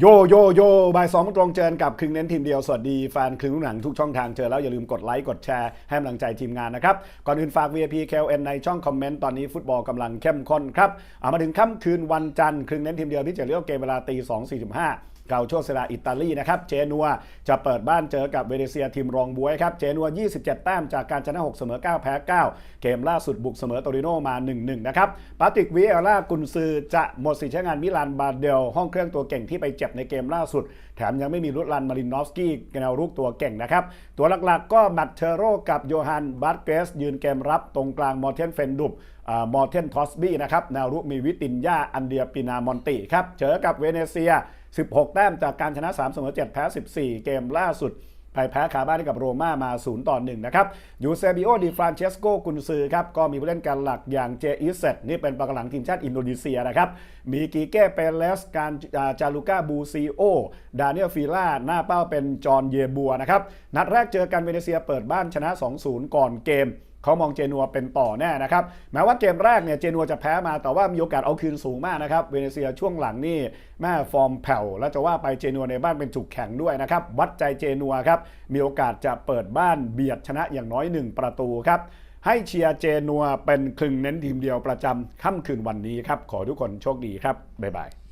โยโยโยบ่ายสองตรงเจอกับครึ่งเน้นทีมเดียว สวัสดีแฟนครึ่งลูกหนังทุกช่องทางเจอแล้วอย่าลืมกดไลค์กดแชร์ให้กำลังใจทีมงานนะครับ ก่อนอื่นฝาก VIP KLN ในช่องคอมเมนต์ตอนนี้ฟุตบอลกำลังเข้มข้นครับเอามาถึงค่ำคืนวันจันทร์ครึ่งเน้นทีมเดียวที่จะเลี้ยวเกมเวลาตีสองสี่ถึงห้า เกาโชเซราอิตาลีนะครับเจนัวจะเปิดบ้านเจอกับเวเนเซียทีมรองบวยครับเจนัว 27 แต้มจากการชนะ 6 เสมอ 9 แพ้ 9 เกมล่าสุดบุกเสมอโตริโนมา 1-1 นะครับปาติกวิเอล่ากุนซือจะหมดสิทธิ์ใช้งานมิลานบาเดล ห้องเครื่องตัวเก่งที่ไปเจ็บในเกมล่าสุด แถมยังไม่มีรุดลันมารินนอฟสกี้แนวรุกตัวเก่งนะครับ ตัวหลักๆก็แมตเทโรกับโยฮันบาร์เกสยืนเกมรับตรงกลางมอร์เทนเฟนดุบมอร์เทนทอสบี้นะครับแนวรุกมีวิตินยาอันเดียปินามอนติครับเจอกับเวเนเซีย 16 แต้มจากการชนะ 3 เสมอ 7 แพ้ 14 เกมล่าสุดพ่ายแพ้คาบ้านให้กับโรม่ามา 0 ต่อ 1 นะครับ ยูเซบิโอดิฟรานเชสโกกุนซือครับ ก็มีผู้เล่นการหลักอย่างเจอิเซตนี่เป็นปากหลังทีมชาติอินโดนีเซียนะครับ มีกีเก้เปเลสการจาลูก้าบูซีโอ ดาเนียลฟิล่า หน้าเป้าเป็นจอห์นเยบัวนะครับ นัดแรกเจอกันเวเนเซียเปิดบ้านชนะ 2-0 ก่อนเกม เขามองเจนัวเป็นต่อแน่นะครับ แม้ว่าเกมแรกเนี่ยเจนัวจะแพ้มาแต่ว่ามีโอกาสเอาคืนสูงมากนะครับ เวเนเซียช่วงหลังนี่แม่ฟอร์มแผ่ว แล้วจะว่าไปเจนัวในบ้านเป็นจุกแข็งด้วยนะครับ วัดใจเจนัวครับ มีโอกาสจะเปิดบ้านเบียดชนะอย่างน้อย 1 ประตูครับ ให้เชียร์เจนัวเป็นคลึงเน้นทีมเดียวประจำค่ำคืนวันนี้ครับ ขอทุกคนโชคดีครับ บ๊ายบาย